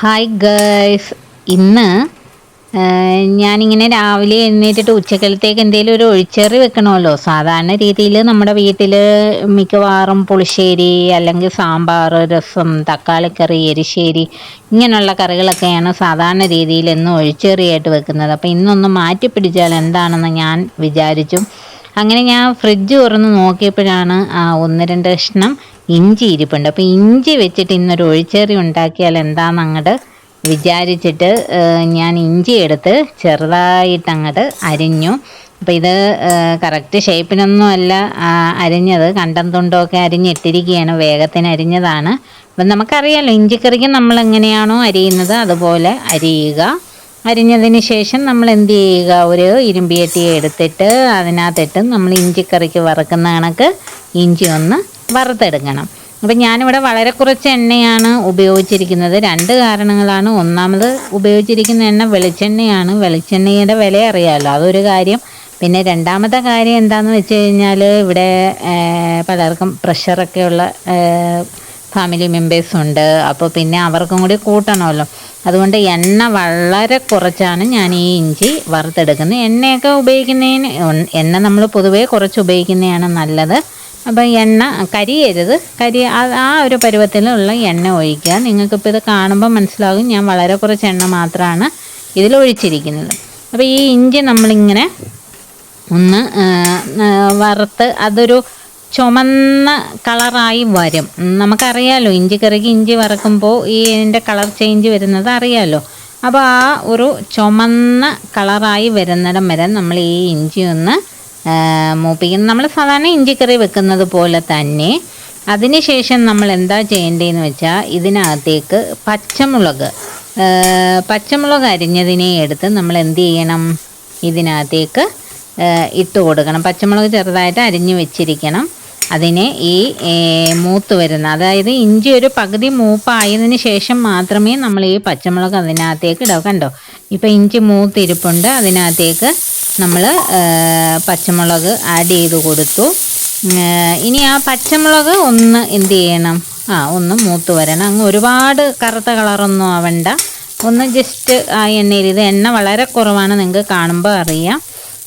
Hi girls ഇന്ന് ഞാനിങ്ങനെ രാവിലെ എഴുന്നേറ്റിട്ട് ഉച്ചക്കലത്തേക്ക് എന്തെങ്കിലും ഒരു ഒഴിച്ചേറി വെക്കണമല്ലോ. സാധാരണ രീതിയിൽ നമ്മുടെ വീട്ടിൽ മിക്കവാറും പുളിശ്ശേരി അല്ലെങ്കിൽ സാമ്പാർ രസം തക്കാളിക്കറി എരിശ്ശേരി ഇങ്ങനെയുള്ള കറികളൊക്കെയാണ് സാധാരണ രീതിയിൽ എന്നും ഒഴിച്ചേറിയായിട്ട് വെക്കുന്നത്. അപ്പോൾ ഇന്നൊന്ന് മാറ്റി പിടിച്ചാൽ എന്താണെന്ന് ഞാൻ വിചാരിച്ചു. അങ്ങനെ ഞാൻ ഫ്രിഡ്ജ് തുറന്ന് നോക്കിയപ്പോഴാണ് ഒന്ന് രണ്ട് കഷ്ണം ഇഞ്ചി ഇരിപ്പുണ്ട്. അപ്പോൾ ഇഞ്ചി വെച്ചിട്ട് ഇന്നൊരു ഒഴിച്ചേറി ഉണ്ടാക്കിയാൽ എന്താണെന്ന് അങ്ങോട്ട് വിചാരിച്ചിട്ട് ഞാൻ ഇഞ്ചി എടുത്ത് ചെറുതായിട്ട് അങ്ങോട്ട് അരിഞ്ഞു. അപ്പോൾ ഇത് കറക്റ്റ് ഷേപ്പിനൊന്നും അല്ല ആ, അരിഞ്ഞത്. കണ്ടം തുണ്ടൊക്കെ അരിഞ്ഞിട്ടിരിക്കുകയാണ് വേഗത്തിന് അരിഞ്ഞതാണ്. അപ്പം നമുക്കറിയാമല്ലോ ഇഞ്ചിക്കറിക്ക് നമ്മൾ എങ്ങനെയാണോ അരിയുന്നത് അതുപോലെ അരിയുക. അരിഞ്ഞതിന് ശേഷം നമ്മൾ എന്ത് ചെയ്യുക? ഒരു ഇരുമ്പിയട്ടി എടുത്തിട്ട് അതിനകത്തിട്ട് നമ്മൾ ഇഞ്ചിക്കറിക്ക് വറുക്കുന്ന കണക്ക് ഇഞ്ചി ഒന്ന് വറുത്തെടുക്കണം. അപ്പം ഞാനിവിടെ വളരെ കുറച്ച് എണ്ണയാണ് ഉപയോഗിച്ചിരിക്കുന്നത്. രണ്ട് കാരണങ്ങളാണ്. ഒന്നാമത് ഉപയോഗിച്ചിരിക്കുന്ന എണ്ണ വെളിച്ചെണ്ണയാണ്. വെളിച്ചെണ്ണയുടെ വില അറിയാമല്ലോ അതൊരു കാര്യം. പിന്നെ രണ്ടാമത്തെ കാര്യം എന്താണെന്ന് വെച്ച് കഴിഞ്ഞാൽ ഇവിടെ പലർക്കും പ്രഷറൊക്കെയുള്ള ഉള്ള ഫാമിലി മെമ്പേഴ്സ് ഉണ്ട്. അപ്പോൾ പിന്നെ അവർക്കും കൂടി കൂട്ടണമല്ലോ. അതുകൊണ്ട് എണ്ണ വളരെ കുറച്ചാണ് ഞാൻ ഈ ഇഞ്ചി വറുത്തെടുക്കുന്നത്. എണ്ണയൊക്കെ ഉപയോഗിക്കുന്നതിന് എണ്ണ നമ്മൾ പൊതുവേ കുറച്ച് ഉപയോഗിക്കുന്നതാണ് നല്ലത്. അപ്പോൾ എണ്ണ കരിയരുത്. കരി ആ- ഒരു പരുവത്തിലുള്ള എണ്ണ ഒഴിക്കുക. നിങ്ങൾക്കിപ്പോൾ ഇത് കാണുമ്പോൾ മനസ്സിലാകും ഞാൻ വളരെ കുറച്ച് എണ്ണ മാത്രമാണ് ഇതിൽ ഒഴിച്ചിരിക്കുന്നത്. അപ്പോൾ ഈ ഇഞ്ചി നമ്മളിങ്ങനെ ഒന്ന് വറുത്ത് അതൊരു ചുമന്ന കളറായി വരും. നമുക്കറിയാലോ ഇഞ്ചി കറിക്ക് ഇഞ്ചി വറക്കുമ്പോൾ ഈ ഇതിന്റെ കളർ ചേഞ്ച് വരുന്നത് അറിയാലോ. അപ്പോൾ ആ ഒരു ചുമന്ന കളറായി വരുന്നിടം വരെ നമ്മൾ ഈ ഇഞ്ചി ഒന്ന് ആ, മൂപ്പിക്കണം നമ്മൾ സാധാരണ ഇഞ്ചിക്കറി വെക്കുന്നത് പോലെ തന്നെ അതിനുശേഷം നമ്മൾ എന്താ ചെയ്യേണ്ടതെന്ന് വെച്ചാൽ ഇതിനകത്തേക്ക് പച്ചമുളക് പച്ചമുളക് അരിഞ്ഞതിനെ എടുത്ത് നമ്മൾ എന്ത് ചെയ്യണം? ഇതിനകത്തേക്ക് ഇട്ട് കൊടുക്കണം. പച്ചമുളക് ചെറുതായിട്ട് അരിഞ്ഞു വെച്ചിരിക്കണം. അതിനെ ഈ മൂത്ത് വരുന്ന അതായത് ഇഞ്ചി ഒരു പകുതി മൂപ്പായതിന് ശേഷം മാത്രമേ നമ്മൾ ഈ പച്ചമുളക് അതിനകത്തേക്ക് ഇടാവൂ. കണ്ടോ? ഇപ്പം ഇഞ്ചി മൂത്തിരിപ്പുണ്ട്. അതിനകത്തേക്ക് നമ്മൾ പച്ചമുളക് ആഡ് ചെയ്ത് കൊടുത്തു. ഇനി ആ പച്ചമുളക് ഒന്ന് എന്ത് ചെയ്യണം? ആ ഒന്ന് മൂത്ത് വരണം. അങ്ങ് ഒരുപാട് കറുത്ത കളറൊന്നും ആവണ്ട. ഒന്ന് ജസ്റ്റ് ആ എണ്ണയിൽ ഇത് എണ്ണ വളരെ കുറവാണ് നിങ്ങൾക്ക് കാണുമ്പോൾ അറിയാം.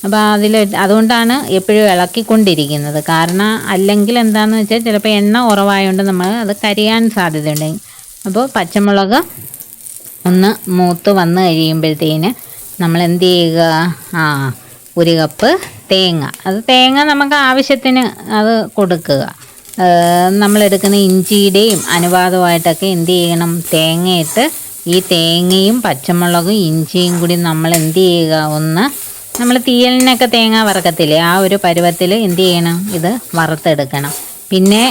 അപ്പോൾ അതിൽ അതുകൊണ്ടാണ് എപ്പോഴും ഇളക്കിക്കൊണ്ടിരിക്കുന്നത്. കാരണം അല്ലെങ്കിൽ എന്താണെന്ന് വെച്ചാൽ ചിലപ്പോൾ എണ്ണ കുറവായതുകൊണ്ട് നമ്മൾ അത് കരിയാൻ സാധ്യതയുണ്ട്. അപ്പോൾ പച്ചമുളക് ഒന്ന് മൂത്ത് വന്ന് കഴിയുമ്പോഴത്തേന് നമ്മൾ എന്ത് ചെയ്യുക ആ ഒരു കപ്പ് തേങ്ങ. അത് തേങ്ങ നമുക്ക് ആവശ്യത്തിന് അത് കൊടുക്കുക. നമ്മളെടുക്കുന്ന ഇഞ്ചിയുടെയും അനുവാദമായിട്ടൊക്കെ എന്ത് ചെയ്യണം തേങ്ങയിട്ട് ഈ തേങ്ങയും പച്ചമുളകും ഇഞ്ചിയും കൂടി നമ്മൾ എന്ത് ചെയ്യുക ഒന്ന് നമ്മൾ തീയലിനൊക്കെ തേങ്ങ വറക്കത്തില്ലേ? ആ ഒരു പരുവത്തിൽ എന്ത് ചെയ്യണം ഇത് വറുത്തെടുക്കണം. പിന്നെ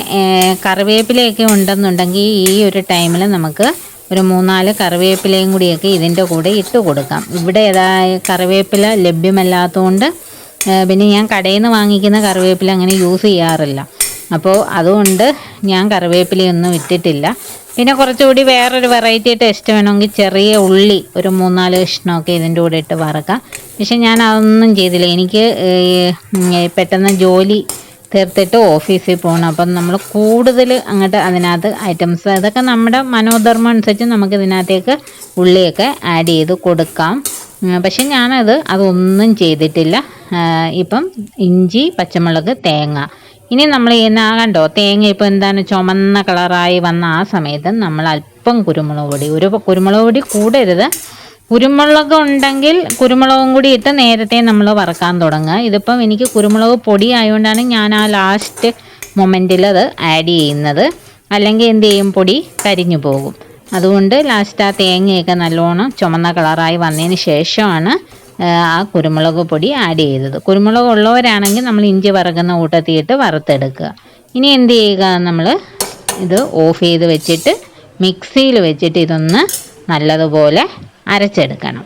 കറിവേപ്പിലയൊക്കെ ഉണ്ടെന്നുണ്ടെങ്കിൽ ഈ ഒരു ടൈമിൽ നമുക്ക് ഒരു മൂന്നാൽ കറിവേപ്പിലയും കൂടിയൊക്കെ ഇതിന്റെ കൂടെ ഇട്ട് കൊടുക്കാം. ഇവിടെ ഏതായ കറിവേപ്പില ലഭ്യമല്ലാത്തതുകൊണ്ട് പിന്നെ ഞാൻ കടയിൽ നിന്ന് വാങ്ങിക്കുന്ന കറിവേപ്പില അങ്ങനെ യൂസ് ചെയ്യാറില്ല. അപ്പോൾ അതുകൊണ്ട് ഞാൻ കറിവേപ്പിലയൊന്നും ഇട്ടിട്ടില്ല. പിന്നെ കുറച്ചുകൂടി വേറൊരു വെറൈറ്റി ടേസ്റ്റ് വേണമെങ്കിൽ ചെറിയ ഉള്ളി ഒരു മൂന്നാൽ കഷ്ണമൊക്കെ ഇതിന്റെ കൂടെ ഇട്ട് വറക്കാം. പക്ഷെ ഞാൻ അതൊന്നും ചെയ്തില്ല. എനിക്ക് പെട്ടെന്ന് ജോലി തീർത്തിട്ട് ഓഫീസിൽ പോകണം അപ്പം നമ്മൾ കൂടുതൽ അങ്ങോട്ട് അതിനകത്ത് ഐറ്റംസ് അതൊക്കെ നമ്മുടെ മനോധർമ്മം അനുസരിച്ച് നമുക്ക് ഇതിനകത്തേക്ക് ഉള്ളിയൊക്കെ ആഡ് ചെയ്ത് കൊടുക്കാം. പക്ഷെ ഞാനത് അതൊന്നും ചെയ്തിട്ടില്ല. ഇപ്പം ഇഞ്ചി പച്ചമുളക് തേങ്ങ. ഇനി നമ്മൾ ആ കണ്ടോ തേങ്ങ ഇപ്പോൾ എന്താണ് ചുമന്ന കളറായി വന്ന ആ സമയത്ത് നമ്മൾ അല്പം കുരുമുളക് പൊടി. ഒരു കുരുമുളക് പൊടി കൂടരുത്. കുരുമുളക് ഉണ്ടെങ്കിൽ കുരുമുളകും കൂടി ഇട്ട് നേരത്തെ നമ്മൾ വറക്കാൻ തുടങ്ങുക. ഇതിപ്പം എനിക്ക് കുരുമുളക് പൊടി ആയതുകൊണ്ടാണ് ഞാൻ ആ ലാസ്റ്റ് മൊമെന്റിൽ അത് ആഡ് ചെയ്യുന്നത്. അല്ലെങ്കിൽ എന്ത് ചെയ്യും? പൊടി കരിഞ്ഞു പോകും. അതുകൊണ്ട് ലാസ്റ്റ് ആ തേങ്ങയൊക്കെ നല്ലോണം ചുമന്ന കളറായി വന്നതിന് ശേഷമാണ് ആ, കുരുമുളക് പൊടി ആഡ് ചെയ്തത്. കുരുമുളക് ഉള്ളവരാണെങ്കിൽ നമ്മൾ ഇഞ്ചി വറക്കുന്ന കൂട്ടത്തിയിട്ട് വറുത്തെടുക്കുക. ഇനി എന്ത് ചെയ്യുക? നമ്മൾ ഇത് ഓഫ് ചെയ്ത് വെച്ചിട്ട് മിക്സിയിൽ വെച്ചിട്ട് ഇതൊന്ന് നല്ലതുപോലെ അരച്ചെടുക്കണം.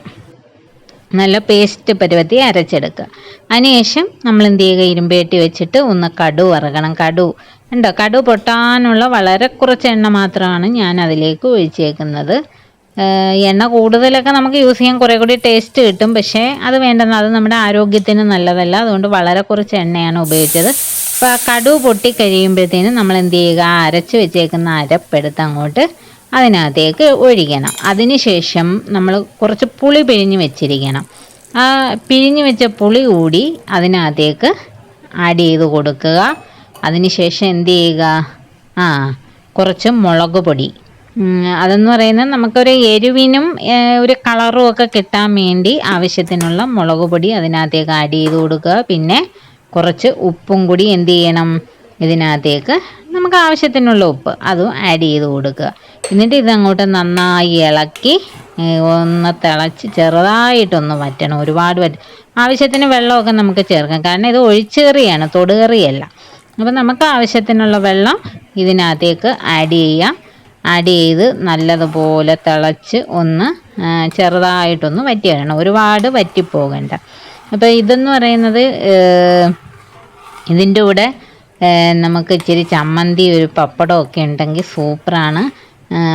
നല്ല പേസ്റ്റ് പരുവത്തി അരച്ചെടുക്കുക. അതിനുശേഷം നമ്മൾ എന്ത് ചെയ്യുക? ഇരുമ്പേട്ടി വെച്ചിട്ട് ഒന്ന് കടു വറക്കണം. കടു. ഉണ്ടോ കടു പൊട്ടാനുള്ള വളരെ കുറച്ച് എണ്ണ മാത്രമാണ് ഞാൻ അതിലേക്ക് ഒഴിച്ചേക്കുന്നത്. എണ്ണ കൂടുതലൊക്കെ നമുക്ക് യൂസ് ചെയ്യാൻ കുറേ കൂടി ടേസ്റ്റ് കിട്ടും. പക്ഷേ അത് വേണ്ടെന്ന് അത് നമ്മുടെ ആരോഗ്യത്തിന് നല്ലതല്ല. അതുകൊണ്ട് വളരെ കുറച്ച് എണ്ണയാണ് ഉപയോഗിച്ചത്. അപ്പോൾ ആ കടു പൊട്ടി കഴിയുമ്പോഴത്തേനും നമ്മൾ എന്ത് ചെയ്യുക? അരച്ച് വെച്ചേക്കുന്ന അരപ്പെടുത്ത് അങ്ങോട്ട് അതിനകത്തേക്ക് ഒഴിക്കണം. അതിനുശേഷം നമ്മൾ കുറച്ച് പുളി പിഴിഞ്ഞ് വെച്ചിരിക്കണം. ആ പിഴിഞ്ഞ് വെച്ച പുളി കൂടി അതിനകത്തേക്ക് ആഡ് ചെയ്ത് കൊടുക്കുക. അതിനുശേഷം എന്ത് ചെയ്യുക? ആ കുറച്ച് മുളക് പൊടി. അതെന്ന് പറയുന്നത് നമുക്കൊരു എരിവിനും ഒരു കളറും ഒക്കെ കിട്ടാൻ വേണ്ടി ആവശ്യത്തിനുള്ള മുളക് പൊടി അതിനകത്തേക്ക് ആഡ് ചെയ്ത് കൊടുക്കുക. പിന്നെ കുറച്ച് ഉപ്പും കൂടി എന്ത് ചെയ്യണം? ഇതിനകത്തേക്ക് നമുക്ക് ആവശ്യത്തിനുള്ള ഉപ്പ് അതും ആഡ് ചെയ്ത് കൊടുക്കുക. എന്നിട്ട് ഇതങ്ങോട്ട് നന്നായി ഇളക്കി ഒന്ന് തിളച്ച് ചെറുതായിട്ടൊന്ന് വറ്റണം. ഒരുപാട് വറ്റ ആവശ്യത്തിന് വെള്ളമൊക്കെ നമുക്ക് ചേർക്കാം. കാരണം ഇത് ഒഴിച്ചേറിയാണ് തൊടുകറിയല്ല. അപ്പം നമുക്ക് ആവശ്യത്തിനുള്ള വെള്ളം ഇതിനകത്തേക്ക് ആഡ് ചെയ്യാം. ആഡ് ചെയ്ത് നല്ലതുപോലെ തിളച്ച് ഒന്ന് ചെറുതായിട്ടൊന്ന് വറ്റി വരണം. ഒരുപാട് വറ്റിപ്പോകണ്ട. അപ്പോൾ ഇതെന്ന് പറയുന്നത് ഇതിന്റെ കൂടെ നമുക്ക് ഇച്ചിരി ചമ്മന്തി ഒരു പപ്പടമൊക്കെ ഉണ്ടെങ്കിൽ സൂപ്പറാണ്.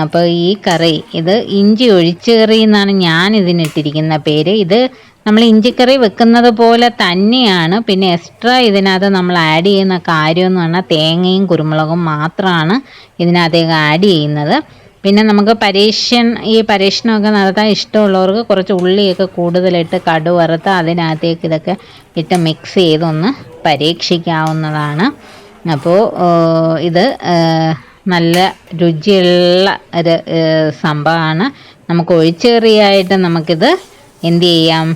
അപ്പോൾ ഈ കറി ഇത് ഇഞ്ചി ഒഴിച്ച് കറി എന്നാണ് ഞാൻ ഇതിനിട്ടിരിക്കുന്ന പേര്. ഇത് നമ്മൾ ഇഞ്ചിക്കറി വെക്കുന്നത് പോലെ തന്നെയാണ്. പിന്നെ എക്സ്ട്രാ ഇതിനകത്ത് നമ്മൾ ആഡ് ചെയ്യുന്ന കാര്യം എന്ന് പറഞ്ഞാൽ തേങ്ങയും കുരുമുളകും മാത്രമാണ് ഇതിനകത്തേക്ക് ആഡ് ചെയ്യുന്നത്. പിന്നെ നമുക്ക് പരീക്ഷൻ ഈ പരീക്ഷണമൊക്കെ നടത്താൻ ഇഷ്ടമുള്ളവർക്ക് കുറച്ച് ഉള്ളിയൊക്കെ കൂടുതലിട്ട് കടു വറുത്ത് അതിനകത്തേക്ക് ഇതൊക്കെ ഇട്ട് മിക്സ് ചെയ്തൊന്ന് പരീക്ഷിക്കാവുന്നതാണ്. അപ്പോൾ ഇത് നല്ല രുചിയുള്ള ഒരു സംഭവമാണ്. നമുക്ക് ഒഴിച്ചേറിയായിട്ട് നമുക്കിത് എന്ത് ചെയ്യാം?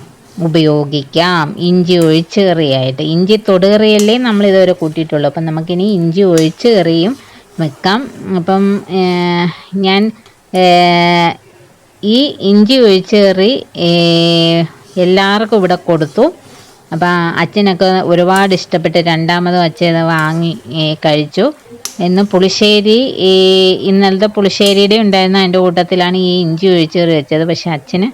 ഉപയോഗിക്കാം. ഇഞ്ചി ഒഴിച്ചേറിയായിട്ട്. ഇഞ്ചി തൊടുകറിയല്ലേ നമ്മളിതുവരെ കൂട്ടിയിട്ടുള്ളൂ. അപ്പം നമുക്കിനി ഇഞ്ചി ഒഴിച്ചേറിയും വെക്കാം. അപ്പം ഞാൻ ഈ ഇഞ്ചി ഒഴിച്ചേറി എല്ലാവർക്കും ഇവിടെ കൊടുത്തു. അപ്പം അച്ഛനൊക്കെ ഒരുപാട് ഇഷ്ടപ്പെട്ട് രണ്ടാമതും അച്ഛൻ വാങ്ങി കഴിച്ചു. ഇന്ന് പുളിശ്ശേരി ഈ ഇന്നലത്തെ പുളിശ്ശേരിയുടെ ഉണ്ടായിരുന്ന അതിന്റെ കൂട്ടത്തിലാണ് ഈ ഇഞ്ചി ഒഴിച്ചേറി വെച്ചത്. പക്ഷെ അച്ഛന്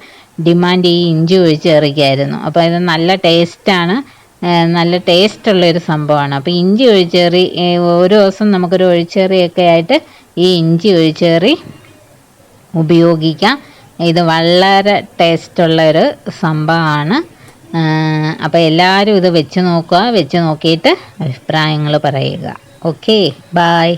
ഡിമാൻഡ് ഈ ഇഞ്ചി ഒഴിച്ചേറിക്കായിരുന്നു. അപ്പോൾ ഇത് നല്ല ടേസ്റ്റാണ്. നല്ല ടേസ്റ്റ് ടേസ്റ്റുള്ളൊരു സംഭവമാണ്. അപ്പോൾ ഇഞ്ചി ഒഴിച്ചേറി ഓരോ ദിവസം നമുക്കൊരു ഒഴിച്ചേറിയൊക്കെ ആയിട്ട് ഈ ഇഞ്ചി ഒഴിച്ചേറി ഉപയോഗിക്കാം. ഇത് വളരെ ടേസ്റ്റുള്ള ഒരു സംഭവമാണ്. അപ്പോൾ എല്ലാവരും ഇത് വെച്ച് നോക്കുക. വെച്ച് നോക്കിയിട്ട് അഭിപ്രായങ്ങൾ പറയുക. Okay bye